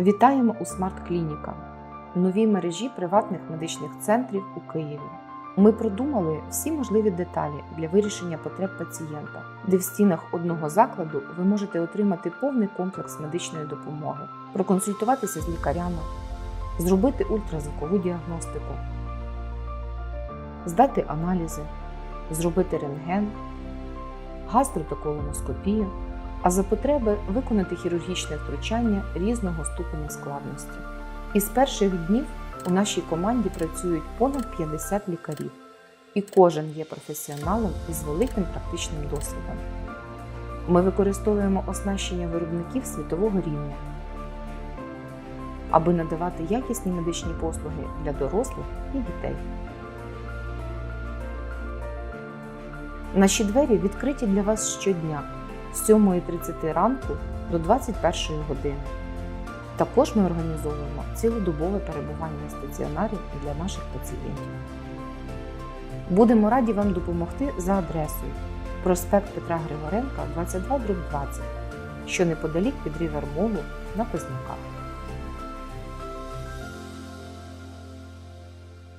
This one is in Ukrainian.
Вітаємо у Смарт Клініка, новій мережі приватних медичних центрів у Києві. Ми продумали всі можливі деталі для вирішення потреб пацієнта, де в стінах одного закладу ви можете отримати повний комплекс медичної допомоги, проконсультуватися з лікарями, зробити ультразвукову діагностику, здати аналізи, зробити рентген, гастро та колоноскопію, а за потреби виконати хірургічне втручання різного ступеня складності. Із перших днів у нашій команді працюють понад 50 лікарів, і кожен є професіоналом із великим практичним досвідом. Ми використовуємо оснащення виробників світового рівня, аби надавати якісні медичні послуги для дорослих і дітей. Наші двері відкриті для вас щодня з 7.30 ранку до 21 години. Також ми організовуємо цілодобове перебування на стаціонарі для наших пацієнтів. Будемо раді вам допомогти за адресою проспект Петра Григоренка, 22 20, що неподалік від Рівермолу на Позняках.